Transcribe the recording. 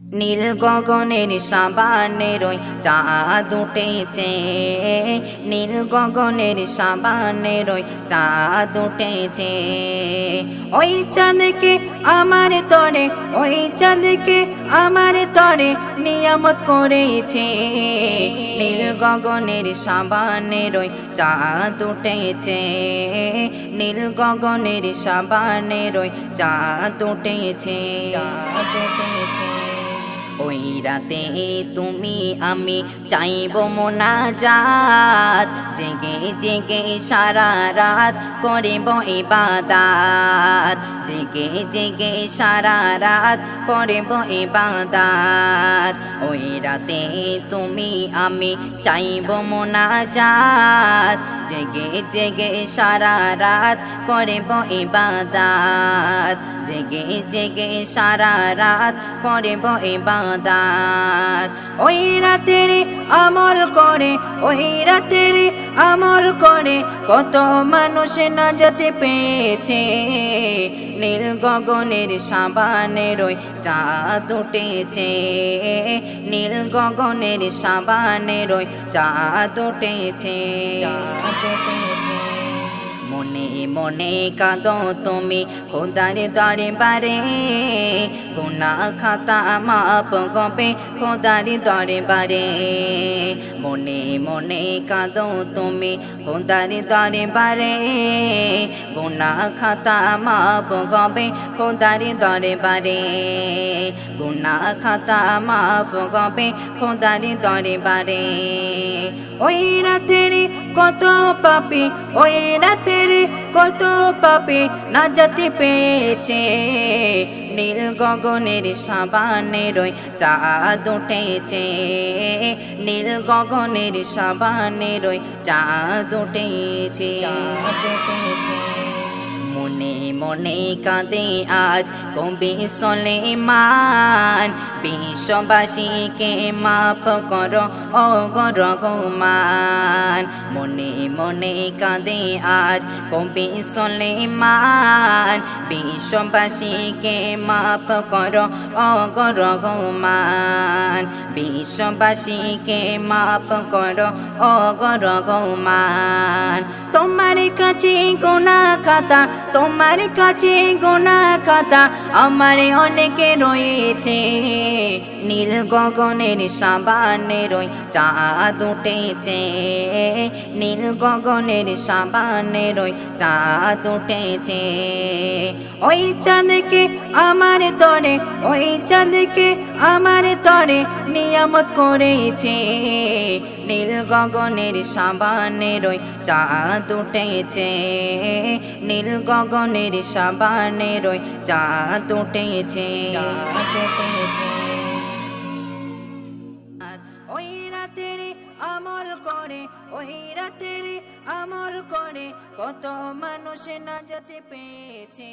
নীল গগনের সাবানের চাঁদ উঠেছে। নীল গগনের সাবানের চাঁদ উঠেছে। ওই চাঁদকে আমার তরে, ওই চাঁদকে আমার তরে নিয়ামত করেছে। নীল গগনের সাবানের চাঁদ উঠেছে। নীল গগনের সাবানের চাঁদ উঠেছে। চাঁদ উঠেছে। ওই রাতে তুমি আমি চাইব মোনাজাত। জেগে জেগে সারা রাত করিব ইবাদাত। জেগে জেগে সারা রাত করিব ইবাদাত। ওই রাতে তুমি আমি চাইব মোনাজাত। জেগে জেগে সারা রাত করিব ইবাদাত জেগে জেগে সারা রাত করিব ইবাদাত ওই রাতের আমল করে, ওই রাতের আমল করে, কত মানুষ না যেতে পেয়েছে। নীল গগনের সাবানের ওই চাঁদ উঠেছে। নীল গগনের সাবানের ওই চাঁদ উঠেছে। চাঁদ উঠেছে। মনে কাঁদো তুমি, খোদার দরে বারে গুনা খাতা মাপ গবে খোদার দরে বারে মনে মনে কাঁদো তুমি, খোদার দরে বারে গুনা খাতা মাপ গবে খোদার দরে বারে গুনা খাতা মাপ গবে খোদার দরে বারে ওই রাতের কত পাপি, ওই রাতের কত পাপি না জাতি পেয়েছে। নীল গগনের সাবানের ওই চাঁদ উঠেছে। নীল গগনের সাবানের ওই চাঁদ উঠেছে। চাঁদ উঠেছে। মনে মনে কাঁদে আজ কবি সলেমান। বিশ্ববাসীকে মাপ কর অগর রহমান মনে মনে কাঁদে আজ কবি সলেমান। বিশ্ববাসীকে মাপ কর অগর রহমান বিশ্ববাসীকে মাপ কর অগর রহমান তোমার কাছে গোনা খাতা, তোমার কাছে গোনা খাতা, আমার অনেকে রয়েছে। নীল গগনের সাবানের ওই চাঁদ উঠেছে। নীল গগনের সাবানের ওই চাঁদ উঠেছে। ওই চাঁদকে আমার তরে ওই চাঁদকে আমার তরে নিয়ামত করেছে। নীল গগনের সাবানের ওই চাঁদ উঠেছে। নীল গগনের সাবানের ওই চাঁদ উঠেছে। চাঁদ উঠেছে। করে ওই রাতের আমল করে কত মানুষ না যেতে পেয়েছে।